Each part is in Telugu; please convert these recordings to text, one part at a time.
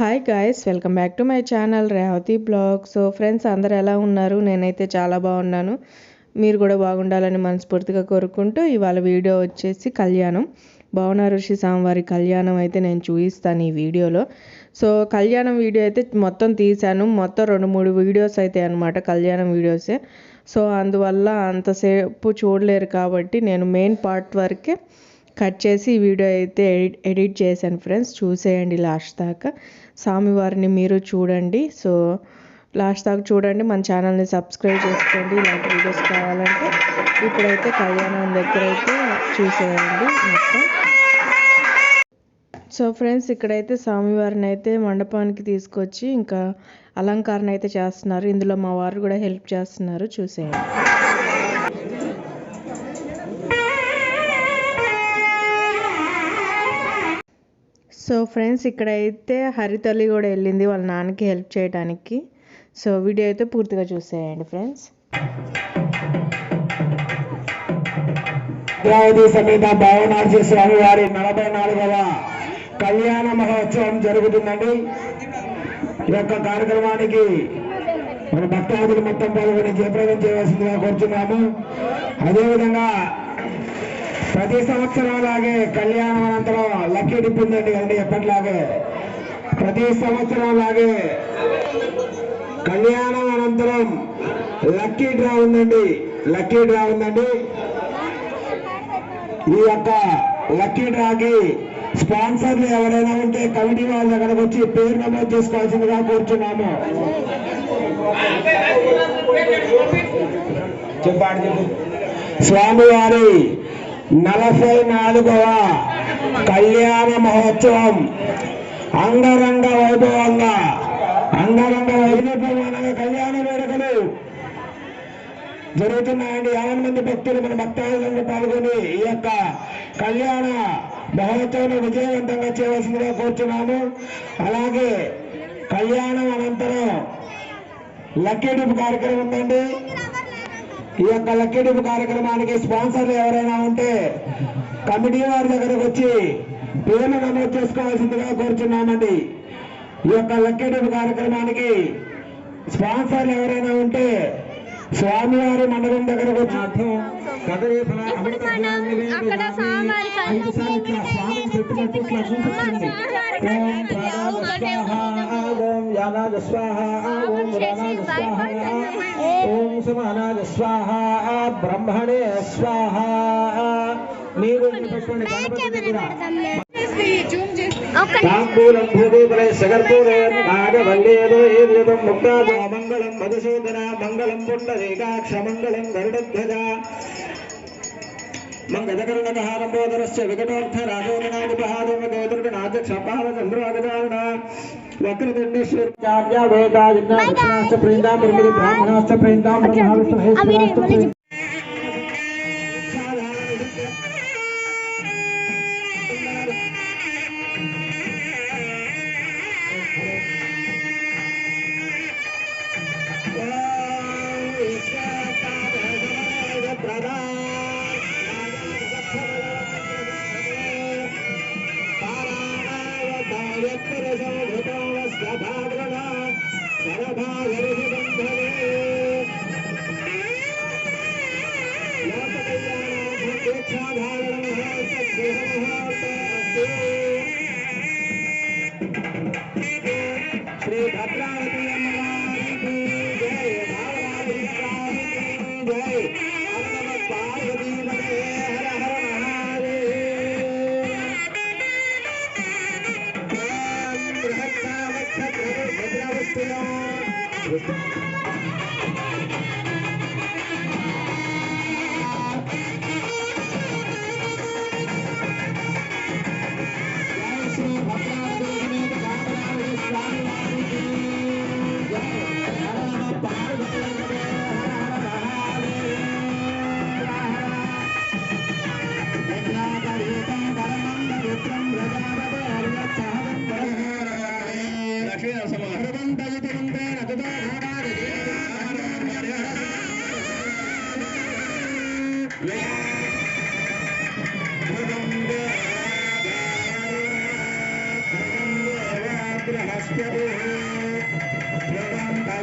Hi guys welcome back to my channel Revathi blog so friends అందరు ఎలా ఉన్నారు? నేనైతే చాలా బాగున్నాను. మీరు కూడా బాగుండాలని మనస్ఫూర్తిగా కోరుకుంటూ ఇవాళ వీడియో వచ్చేసి కళ్యాణం. భవన ఋషి స్వామివారి కళ్యాణం అయితే నేను చూపిస్తాను ఈ వీడియోలో. సో కళ్యాణం వీడియో అయితే మొత్తం తీశాను. మొత్తం రెండు మూడు వీడియోస్ అయితే అనమాట కళ్యాణం వీడియోసే. సో అందువల్ల అంతసేపు చూడలేరు కాబట్టి నేను మెయిన్ పార్ట్ వరకే కట్ చేసి వీడియో అయితే ఎడిట్ ఎడిట్ చేశాను ఫ్రెండ్స్. చూసేయండి లాస్ట్ దాకా. స్వామివారిని మీరు చూడండి. సో లాస్ట్ దాకా చూడండి. మన ఛానల్ని సబ్స్క్రైబ్ చేసుకోండి. ఇలాంటి వీడియోస్ కావాలంటే ఇప్పుడైతే కళ్యాణం దగ్గర అయితే చూసేయండి మొత్తం. సో ఫ్రెండ్స్ ఇక్కడైతే స్వామివారిని అయితే మండపానికి తీసుకొచ్చి ఇంకా అలంకరణ అయితే చేస్తున్నారు. ఇందులో మా వారు కూడా హెల్ప్ చేస్తున్నారు. చూసేయండి. సో ఫ్రెండ్స్ ఇక్కడైతే హరితల్లి కూడా వెళ్ళింది వాళ్ళ నాన్నకి హెల్ప్ చేయడానికి సో వీడియో అయితే పూర్తిగా చూసేయండి ఫ్రెండ్స్. అమరావతి సమేత భావనార్జీ స్వామి వారి నలభై నాలుగవ కళ్యాణ మహోత్సవం జరుగుతుందండి. ఈ యొక్క కార్యక్రమానికి మన భక్తాదులు మొత్తం పాల్గొని జయప్రదం చేయవలసిందిగా కోరుతున్నాము అదేవిధంగా ప్రతి సంవత్సరం లాగే కళ్యాణం అనంతరం లక్కీ డిప్ ఉందండి కదండి ఎప్పటిలాగే. ప్రతి సంవత్సరం లాగే కళ్యాణం అనంతరం లక్కీ డ్రా ఉందండి. లక్కీ డ్రా ఉందండి. ఈ యొక్క లక్కీ డ్రాకి స్పాన్సర్లు ఎవరైనా ఉంటే కమిటీ వాళ్ళ దగ్గరకు వచ్చి పేరు నమోదు చేసుకోవాల్సిందిగా కోరుచున్నాము. చెప్పండి చెప్పు స్వామివారి నలభై నాలుగవ కళ్యాణ మహోత్సవం అంగరంగ వైభవంగా అంగరంగ వైభవంగా కళ్యాణ వేడుకలు జరుగుతున్నాయండి. యాభై మంది భక్తులు మన భక్తాదులందరూ పాల్గొని ఈ యొక్క కళ్యాణ మహోత్సవం విజయవంతంగా చేయవలసిందిగా కోరుతున్నాము అలాగే కళ్యాణం అనంతరం లక్కీడిపు కార్యక్రమం ఉందండి. ఈ యొక్క లక్కీడిపు కార్యక్రమానికి స్పాన్సర్లు ఎవరైనా ఉంటే కమిటీ వారి దగ్గరకు వచ్చి పేర్లు నమోదు చేసుకోవాల్సిందిగా కోరుచున్నామండి. ఈ యొక్క లక్కీడిపు కార్యక్రమానికి స్పాన్సర్లు ఎవరైనా ఉంటే స్వామివారి మండలం దగ్గరకు వచ్చి స్వామిని చెప్పినట్టు ఇట్లా చూపిస్తుంది ఓం ప్రాణాయ స్వాహ ఓం యానాయ స్వాహ ఓం ప్రాణాయ స్వాహ ఓం సమానాయ స్వాహ బ్రహ్మణే స్వాహ మీరు పెట్టుకోండి గణపతి దగ్గర తాంబూలం భూదేవలై సగర్భూరే నాగవల్లేదో ఏదేదం ముక్తాదో మంగళం మధుసూదన మంగళం పుండరీకాక్ష మంగళం గరుడధ్వజ मंगदकर्णहारंबोधरस्य विकटोर्थराजोनादिपहादोमगोदर्गणाध्यक्षपादचन्द्रागजानन वक्रदण्डश्रीकाव्या वेदाजिज्ञादक्षिणाश्च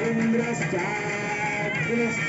रविन्द्रश्चाग्रश्च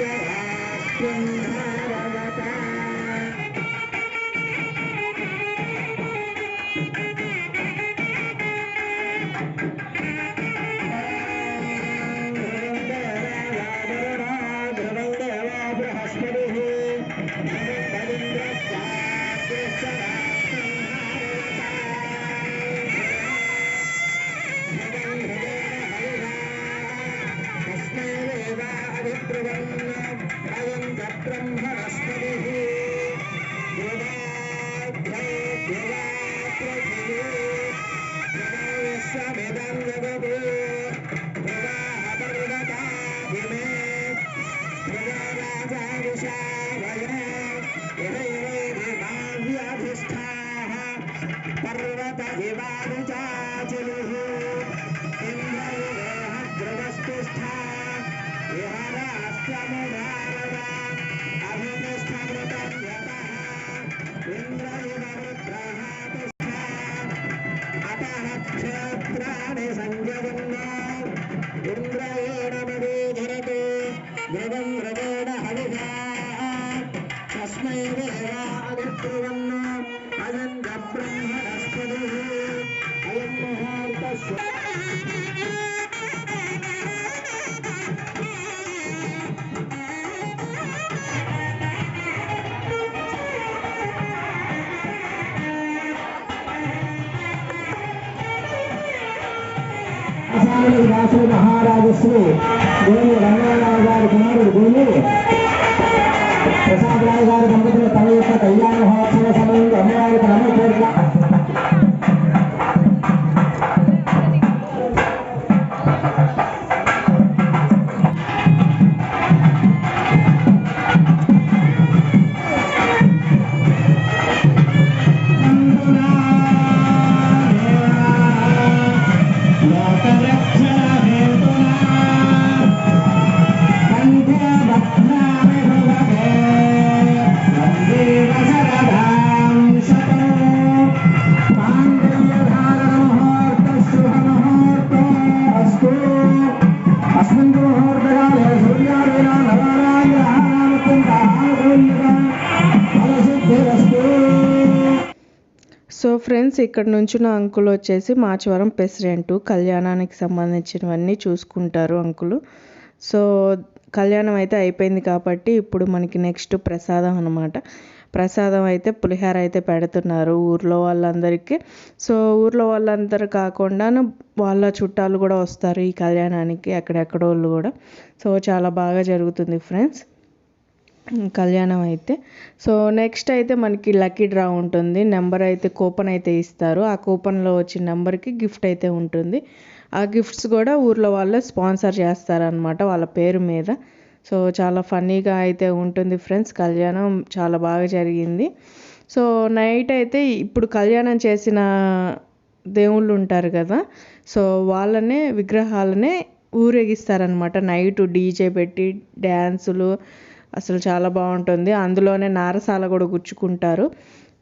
అసామి రాసులు మహారాజశ్రీ గోని రంగారావు గారి కుమారుడు గోని ప్రసాదరావు గారు దంపతులు సో ఫ్రెండ్స్ ఇక్కడ నుంచి నా అంకుల్ వచ్చేసి మాచవరం ప్రెసిడెంట్. కళ్యాణానికి సంబంధించినవన్నీ చూసుకుంటారు అంకులు. సో కళ్యాణం అయితే అయిపోయింది కాబట్టి ఇప్పుడు మనకి నెక్స్ట్ ప్రసాదం అనమాట ప్రసాదం అయితే పులిహార అయితే పెడుతున్నారు ఊర్లో వాళ్ళందరికీ. సో ఊర్లో వాళ్ళందరూ కాకుండా వాళ్ళ చుట్టాలు కూడా వస్తారు ఈ కళ్యాణానికి ఎక్కడెక్కడోళ్ళు కూడా. సో చాలా బాగా జరుగుతుంది ఫ్రెండ్స్ కళ్యాణం అయితే సో నెక్స్ట్ అయితే మనకి లక్కీ డ్రా ఉంటుంది. నెంబర్ అయితే కూపన్ అయితే ఇస్తారు. ఆ కూపన్లో వచ్చిన నెంబర్కి గిఫ్ట్ అయితే ఉంటుంది. ఆ గిఫ్ట్స్ కూడా ఊర్లో వాళ్ళు స్పాన్సర్ చేస్తారనమాట వాళ్ళ పేరు మీద. సో చాలా ఫన్నీగా అయితే ఉంటుంది ఫ్రెండ్స్. కళ్యాణం చాలా బాగా జరిగింది. సో నైట్ అయితే ఇప్పుడు కళ్యాణం చేసిన దేవుళ్ళు ఉంటారు కదా సో వాళ్ళనే విగ్రహాలనే ఊరేగిస్తారనమాట నైట్ డీజే పెట్టి డ్యాన్సులు అసలు చాలా బాగుంటుంది. అందులోనే నారసాల కూడా గుచ్చుకుంటారు.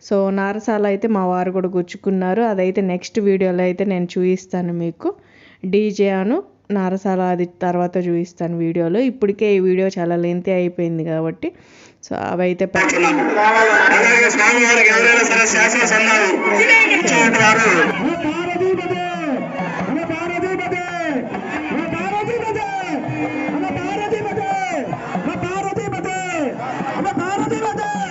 సో నారసాల అయితే మా వారు కూడా గుచ్చుకున్నారు. అదైతే నెక్స్ట్ వీడియోలో అయితే నేను చూపిస్తాను మీకు. డీజే అను నారసాల అది తర్వాత చూపిస్తాను వీడియోలో. ఇప్పటికే ఈ వీడియో చాలా లెంతీ అయిపోయింది కాబట్టి. సో అవైతే స్వామివారికి ఎవరైనా సరే శాసన வெல்கிறது